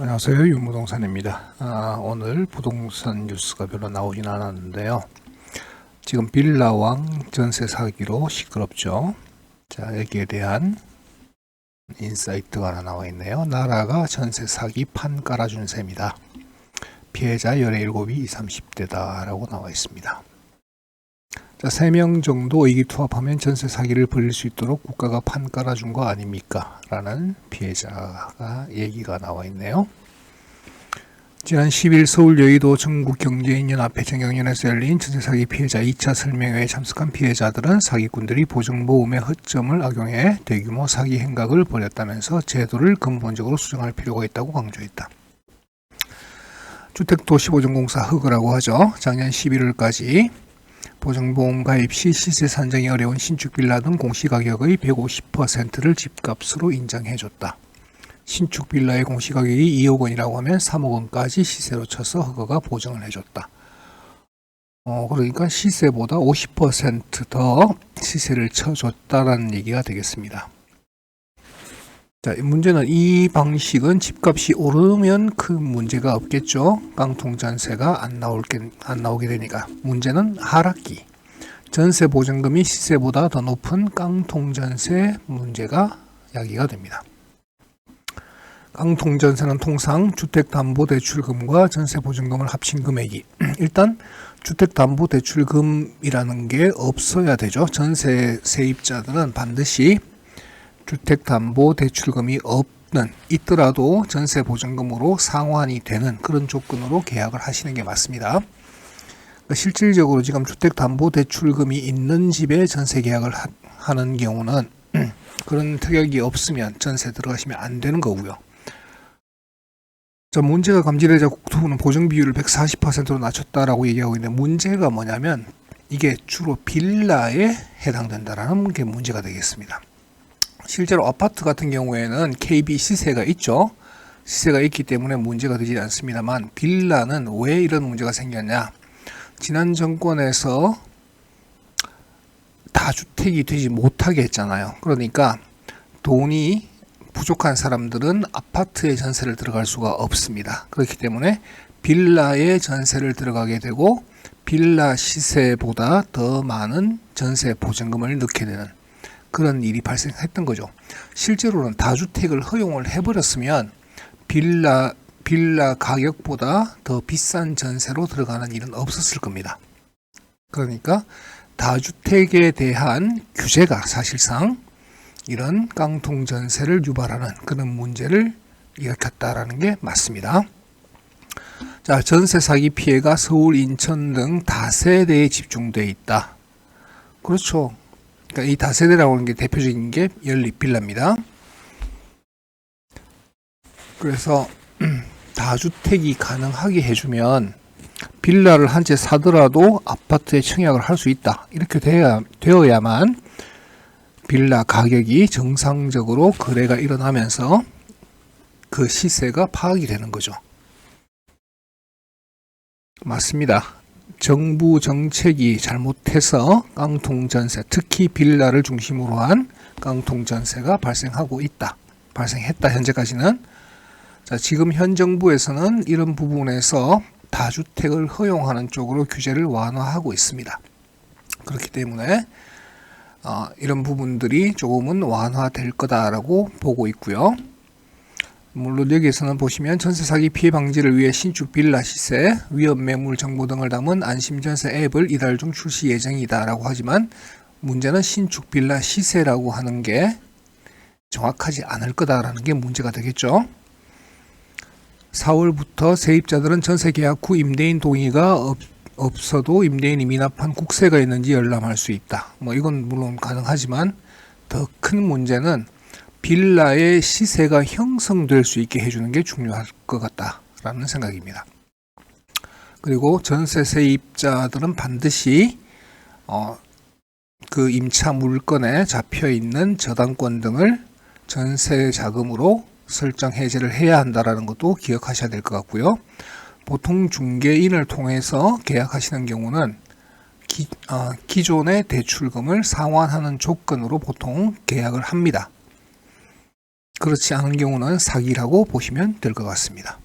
안녕하세요. 윤부동산입니다. 아, 오늘 부동산 뉴스가 별로 나오진 않았는데요. 지금 빌라왕 전세 사기로 시끄럽죠. 자, 여기에 대한 인사이트가 하나 나와 있네요. 나라가 전세 사기 판 깔아준 셈이다. 피해자 17이 20, 30대다 라고 나와 있습니다. 자, 3명 정도 의기투합하면 전세 사기를 벌일 수 있도록 국가가 판 깔아준 거 아닙니까? 라는 피해자가 얘기가 나와 있네요. 지난 10일 서울 여의도 전국경제인연합회 정경련에서 열린 전세 사기 피해자 2차 설명회에 참석한 피해자들은 사기꾼들이 보증보험의 허점을 악용해 대규모 사기 행각을 벌였다면서 제도를 근본적으로 수정할 필요가 있다고 강조했다. 주택도시보증공사 흑으라고 하죠. 작년 11월까지 보증보험 가입 시 시세 산정이 어려운 신축 빌라 등 공시가격의 150%를 집값으로 인정해줬다. 신축 빌라의 공시가격이 2억 원이라고 하면 3억 원까지 시세로 쳐서 허가가 보증을 해줬다. 어, 그러니까 시세보다 50%더 시세를 쳐줬다라는 얘기가 되겠습니다. 자, 이 문제는 이 방식은 집값이 오르면 그 문제가 없겠죠. 깡통 전세가 안 나올 게, 안 나오게 되니까. 문제는 하락기. 전세 보증금이 시세보다 더 높은 깡통 전세 문제가 야기가 됩니다. 깡통 전세는 통상 주택담보대출금과 전세보증금을 합친 금액이 일단 주택담보대출금이라는 게 없어야 되죠. 전세 세입자들은 반드시 주택담보대출금이 없는 있더라도 전세 보증금으로 상환이 되는 그런 조건으로 계약을 하시는 게 맞습니다. 그러니까 실질적으로 지금 주택담보대출금이 있는 집에 전세 계약을 하, 하는 경우는 그런 특약이 없으면 전세 들어가시면 안 되는 거고요. 자, 문제가 감지되자 국토부는 보증 비율을 140%로 낮췄다라고 얘기하고 있는데 문제가 뭐냐면 이게 주로 빌라에 해당된다라는 게 문제가 되겠습니다. 실제로 아파트 같은 경우에는 KB 시세가 있죠. 시세가 있기 때문에 문제가 되지 않습니다만 빌라는 왜 이런 문제가 생겼냐? 지난 정권에서 다주택이 되지 못하게 했잖아요. 그러니까 돈이 부족한 사람들은 아파트에 전세를 들어갈 수가 없습니다. 그렇기 때문에 빌라에 전세를 들어가게 되고 빌라 시세보다 더 많은 전세 보증금을 넣게 되는 그런 일이 발생했던 거죠. 실제로는 다주택을 허용을 해버렸으면 빌라 빌라 가격보다 더 비싼 전세로 들어가는 일은 없었을 겁니다. 그러니까 다주택에 대한 규제가 사실상 이런 깡통 전세를 유발하는 그런 문제를 일으켰다라는 게 맞습니다. 자, 전세 사기 피해가 서울, 인천 등 다세대에 집중돼 있다. 그렇죠. 그러니까 이 다세대라고 하는 게 대표적인 게 연립 빌라입니다. 그래서 다주택이 가능하게 해주면 빌라를 한 채 사더라도 아파트에 청약을 할 수 있다. 이렇게 되어야, 되어야만 빌라 가격이 정상적으로 거래가 일어나면서 그 시세가 파악이 되는 거죠. 맞습니다. 정부 정책이 잘못해서 깡통전세, 특히 빌라를 중심으로 한 깡통전세가 발생하고 있다. 발생했다, 현재까지는. 자, 지금 현 정부에서는 이런 부분에서 다주택을 허용하는 쪽으로 규제를 완화하고 있습니다. 그렇기 때문에 어, 이런 부분들이 조금은 완화될 거다라고 보고 있고요. 물론 여기에서는 보시면 전세 사기 피해 방지를 위해 신축 빌라 시세, 위험 매물 정보 등을 담은 안심전세 앱을 이달 중 출시 예정이다라고 하지만 문제는 신축 빌라 시세라고 하는 게 정확하지 않을 거다라는 게 문제가 되겠죠. 4월부터 세입자들은 전세 계약 후 임대인 동의가 없, 없어도 임대인이 미납한 국세가 있는지 열람할 수 있다. 뭐 이건 물론 가능하지만 더 큰 문제는 빌라의 시세가 형성될 수 있게 해주는 게 중요할 것 같다라는 생각입니다. 그리고 전세 세입자들은 반드시 어, 그 임차 물건에 잡혀 있는 저당권 등을 전세 자금으로 설정 해제를 해야 한다라는 것도 기억하셔야 될 것 같고요. 보통 중개인을 통해서 계약하시는 경우는 기, 어, 기존의 대출금을 상환하는 조건으로 보통 계약을 합니다. 그렇지 않은 경우는 사기라고 보시면 될 것 같습니다.